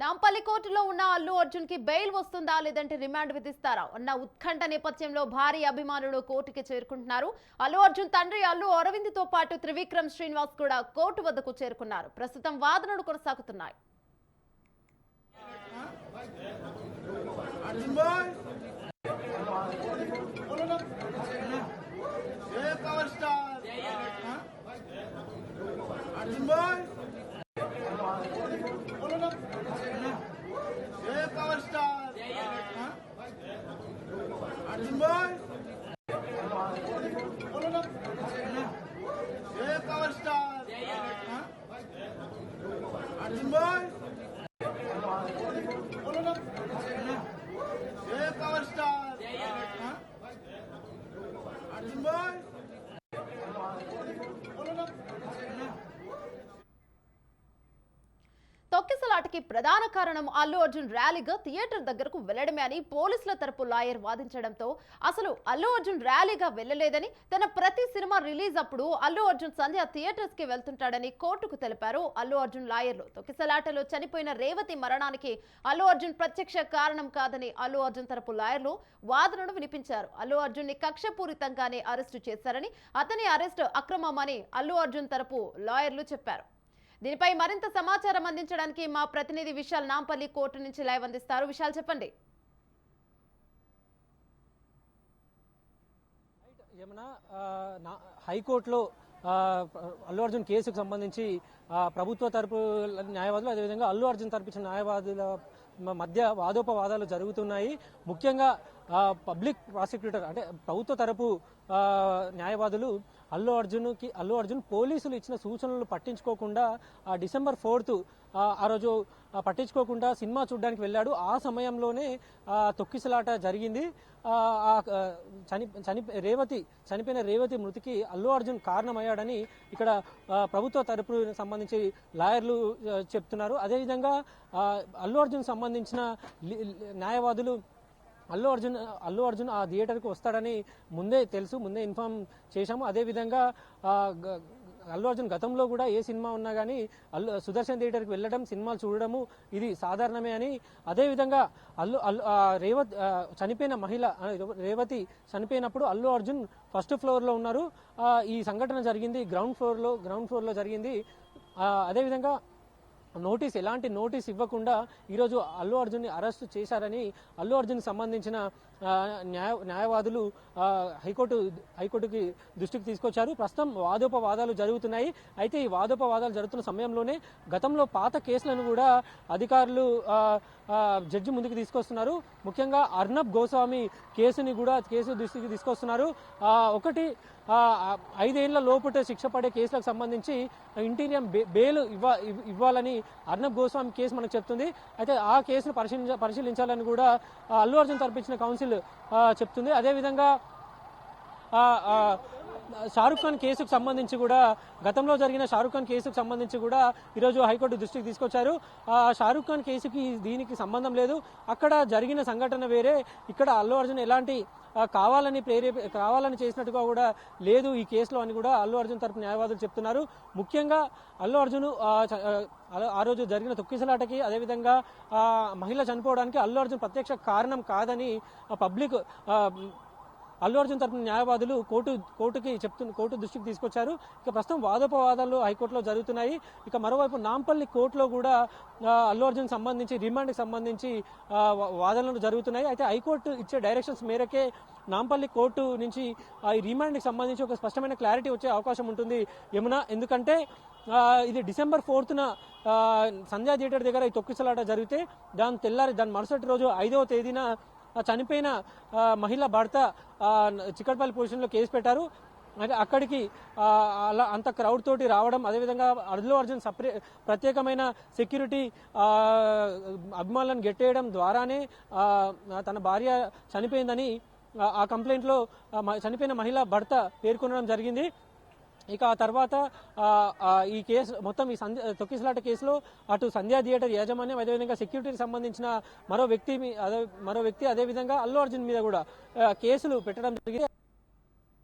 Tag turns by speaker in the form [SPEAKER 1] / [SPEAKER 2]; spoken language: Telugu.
[SPEAKER 1] నాంపల్లి కోర్టులో ఉన్న అల్లు అర్జున్కి బెయిల్ వస్తుందా లేదంటే రిమాండ్ విధిస్తారా అన్న ఉత్కంఠ నేపథ్యంలో భారీ అభిమానులు కోర్టుకి చేరుకుంటున్నారు. అల్లు అర్జున్ తండ్రి అల్లు అరవింద్తో పాటు త్రివిక్రమ్ శ్రీనివాస్ కూడా కోర్టు వద్దకు చేరుకున్నారు. ప్రస్తుతం వాదనలు కొనసాగుతున్నాయి.
[SPEAKER 2] అర్జున్ ভাই
[SPEAKER 1] తొక్కిసలాటకి ప్రధాన కారణం అల్లు అర్జున్ ర్యాలీగా థియేటర్ దగ్గరకు వెళ్ళడమే అని పోలీసుల తరపు లాయర్ వాదించడంతో అసలు అల్లు అర్జున్ ర్యాలీగా వెళ్ళలేదని తన ప్రతి సినిమా రిలీజ్ అప్పుడు అల్లు అర్జున్ సంధ్య థియేటర్స్కి వెళ్తుంటాడని కోర్టుకు తెలిపారు. అల్లు అర్జున్ లాయర్లు తొక్కిసలాటలో చనిపోయిన రేవతి మరణానికి అల్లు అర్జున్ ప్రత్యక్ష కారణం కాదని అల్లు అర్జున్ తరపు లాయర్లు వాదనను వినిపించారు. అల్లు అర్జున్ని కక్షపూరితంగానే అరెస్టు చేశారని అతని అరెస్టు అక్రమమని అల్లు అర్జున్ తరపు లాయర్లు చెప్పారు. దీనిపై మరింత సమాచారం అందించడానికి మా ప్రతినిధి విశాల్ నాంపల్లి కోర్టు నుంచి లైవ్ అందిస్తారు. విశాల్ చెప్పండి.
[SPEAKER 3] యమున హైకోర్టులో ఆ, అల్లు అర్జున్ కేసుకు సంబంధించి ప్రభుత్వ తరపు న్యాయవాదులు అదేవిధంగా అల్లు అర్జున్ తరపించిన న్యాయవాదుల మధ్య వాదోపవాదాలు జరుగుతున్నాయి. ముఖ్యంగా పబ్లిక్ ప్రాసిక్యూటర్ అంటే ప్రభుత్వ తరపు న్యాయవాదులు అల్లు అర్జున్కి అల్లు అర్జున్ పోలీసులు ఇచ్చిన సూచనలు పట్టించుకోకుండా ఆ డిసెంబర్ ఫోర్త్ ఆ రోజు పట్టించుకోకుండా సినిమా చూడడానికి వెళ్ళాడు. ఆ సమయంలోనే ఆ, తొక్కిసలాట జరిగింది. ఆ, చని చని రేవతి చనిపోయిన రేవతి మృతికి అల్లు అర్జున్ కారణమయ్యాడని ఇక్కడ ప్రభుత్వ తరపు సంబంధించి లాయర్లు చెప్తున్నారు. అదేవిధంగా అల్లు అర్జున్ సంబంధించిన న్యాయవాదులు అల్లు అర్జున్ అల్లు అర్జున్ ఆ థియేటర్కి వస్తాడని ముందే తెలుసు ముందే ఇన్ఫార్మ్ చేశాము. అదేవిధంగా అల్లు అర్జున్ గతంలో కూడా ఏ సినిమా ఉన్నా కానీ అల్లు సుదర్శన్ థియేటర్కి వెళ్ళడం సినిమాలు చూడడము ఇది సాధారణమే అని. అదేవిధంగా అల్లు అల్లు రేవత్ చనిపోయిన మహిళ రేవతి చనిపోయినప్పుడు అల్లు అర్జున్ ఫస్ట్ ఫ్లోర్లో ఉన్నారు. ఈ సంఘటన జరిగింది గ్రౌండ్ ఫ్లోర్లో గ్రౌండ్ ఫ్లోర్లో జరిగింది. అదేవిధంగా నోటీస్ ఎలాంటి నోటీస్ ఇవ్వకుండా ఈరోజు అల్లు అర్జున్ని అరెస్ట్ చేశారని అల్లు అర్జున్ సంబంధించిన న్యాయ న్యాయవాదులు హైకోర్టు హైకోర్టుకి దృష్టికి తీసుకొచ్చారు. ప్రస్తుతం వాదోపవాదాలు జరుగుతున్నాయి. అయితే ఈ వాదోపవాదాలు జరుగుతున్న సమయంలోనే గతంలో పాత కేసులను కూడా అధికారులు జడ్జి ముందుకు తీసుకొస్తున్నారు. ముఖ్యంగా అర్నబ్ గోస్వామి కేసుని కూడా కేసు దృష్టికి తీసుకొస్తున్నారు. ఒకటి ఐదేళ్ళ లోపుట శిక్ష పడే కేసులకు సంబంధించి ఇంటీరియం బే- బెయిల్ ఇవ్వ ఇవ్వాలని అర్నబ్ గోస్వామి కేసు మనకు చెప్తుంది. అయితే ఆ కేసును పరిశీలించ పరిశీలించాలని కూడా అల్లు అర్జున్ తరపించిన కౌన్సిల్ ఆ, చెప్తుంది. అదేవిధంగా షారుఖ్ ఖాన్ కేసుకు సంబంధించి కూడా గతంలో జరిగిన షారుఖ్ ఖాన్ కేసుకు సంబంధించి కూడా ఈరోజు హైకోర్టు దృష్టికి తీసుకొచ్చారు. ఆ షారుఖ్ ఖాన్ కేసుకి దీనికి సంబంధం లేదు. అక్కడ జరిగిన సంఘటన వేరే. ఇక్కడ అల్లు అర్జున్ ఎలాంటి కావాలని ప్రేరే కావాలని చేసినట్టుగా కూడా లేదు ఈ కేసులో అని కూడా అల్లు అర్జున్ తరపు న్యాయవాదులు చెప్తున్నారు. ముఖ్యంగా అల్లు అర్జున్ ఆ, రోజు జరిగిన తొక్కిసలాటకి అదేవిధంగా మహిళ చనిపోవడానికి అల్లు అర్జున్ ప్రత్యక్ష కారణం కాదని పబ్లిక్ అల్లు అర్జున్ తరపున న్యాయవాదులు కోర్టు కోర్టుకి చెప్తున్న కోర్టు దృష్టికి తీసుకొచ్చారు. ఇక ప్రస్తుతం వాదోపవాదాలు హైకోర్టులో జరుగుతున్నాయి. ఇక మరోవైపు నాంపల్లి కోర్టులో కూడా అల్లు అర్జున్ సంబంధించి రిమాండ్కి సంబంధించి వాదనలు జరుగుతున్నాయి. అయితే హైకోర్టు ఇచ్చే డైరెక్షన్స్ మేరకే నాంపల్లి కోర్టు నుంచి ఆ, ఈ రిమాండ్కి సంబంధించి ఒక స్పష్టమైన క్లారిటీ వచ్చే అవకాశం ఉంటుంది యమున. ఎందుకంటే ఇది డిసెంబర్ ఫోర్త్న సంధ్యా థియేటర్ దగ్గర ఈ తొక్కిసలాట జరిగితే దాని తెల్లారి దాని మరుసటి రోజు ఐదవ తేదీన ఆ చనిపోయిన మహిళ భర్త ఆ, చిక్కడపల్లి పొజిషన్లో కేసు పెట్టారు. అంటే అక్కడికి అలా అంత క్రౌడ్ తోటి రావడం అదేవిధంగా అల్లు అర్జున్ సపరే ప్రత్యేకమైన సెక్యూరిటీ అభిమానులను గెట్టేయడం ద్వారానే తన భార్య చనిపోయిందని ఆ- కంప్లైంట్లో మ- చనిపోయిన మహిళ భర్త పేర్కొనడం జరిగింది. ఇక ఆ తర్వాత ఈ కేసు మొత్తం ఈ సంధ్య తొక్కిసలాట కేసులో అటు సంధ్యా థియేటర్ యాజమాన్యం అదేవిధంగా సెక్యూరిటీకి సంబంధించిన మరో వ్యక్తి మీ- అదే మరో వ్యక్తి అదేవిధంగా అల్లు అర్జున్ మీద కూడా కేసులు పెట్టడం జరిగింది.